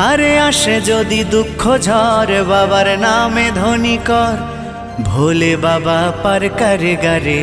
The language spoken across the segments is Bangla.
আরে আসে যদি দুঃখ ঝড় বাবার নামে ধনী কর ভোলে বাবা পার কারে গারে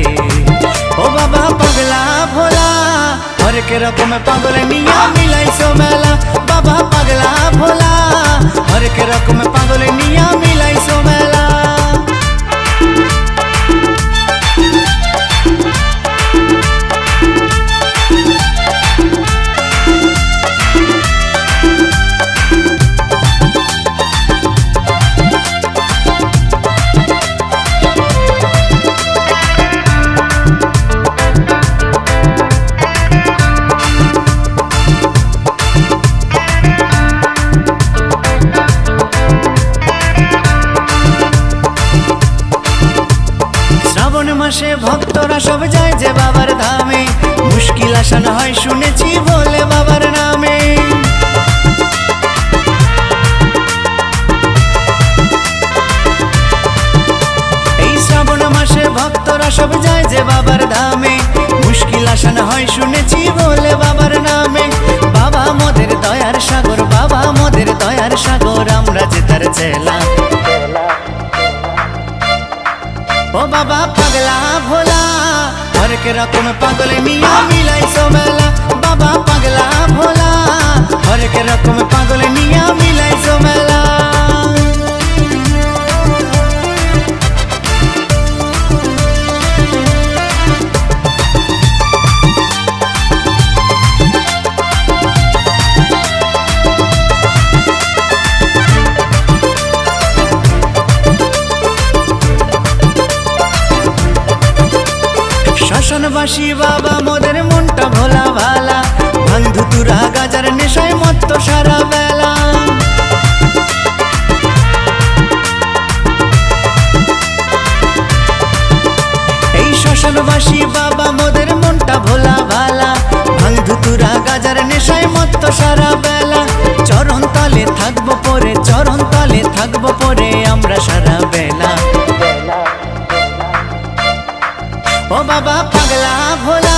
হরেক রকম পাগল নিয়া মিলাইছো মেলা। সব যায় যে বাবার ধামে। মুশকিল আসান হয় শুনেছি বলে বাবার নামে। এই শ্রাবণ মাসে ভক্তরা সব যায় যে বাবার ধামে। মুশকিল আসান হয় শুনেছি বলে বাবার নামে। বাবা মোদের দয়ার সাগর, বাবা মোদের দয়ার সাগর, আমরা যে তার চেলা। ও বাবা পাগলা ভোলা হরেক রকম পাগল নিয়া মিলাইছো মেলা শ্মশানবাসী বাবা, মোদের মনটা ভোলা ভালা। ভাঙ ধুতুরা গাজার নেশায় মত্ত সারা বেলা। এই শ্মশানবাসী বাবা, মোদের মনটা ভোলা ভালা। ভাঙ ধুতুরা গাজার নেশায় মত্ত সারা বেলা। চরণ তলে থাকব পরে, চরণ তলে থাকব পরে আমরা সারা বেলা। ও বাবা, পাগলা ভোলা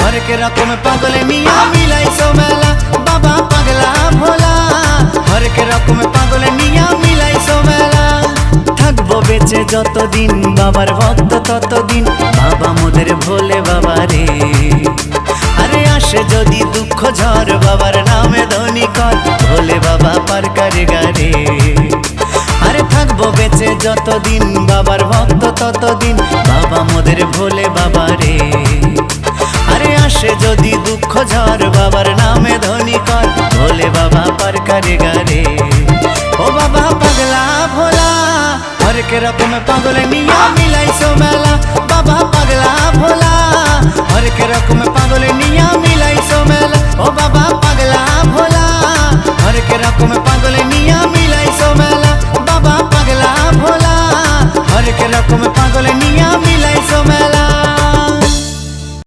হরেক রকম পাগল নিয়া মিলাইছো মেলা। বাবা, পাগলা ভোলা হরেক রকম পাগল নিয়া মিলাইছো মেলা। থাকব বেঁচে যতদিন, বাবার ভক্ত ততদিন। বাবা মোদের ভোলে বাবা রে আরে আসে যদি দুঃখ ঝড়, বাবার যতদিন বাবার ভক্ত, ততদিন বাবা মোদের ভোলে বাবা রে। আরে আসে যদি দুঃখ ঝড়, বাবার নামে ধনী কর, ভোলে বাবা পার কারে গারে ও বাবা পাগলা ভোলা, হরেক রকম পাগল নিয়া মিলাইছো মেলা। বাবা পাগলা ভোলা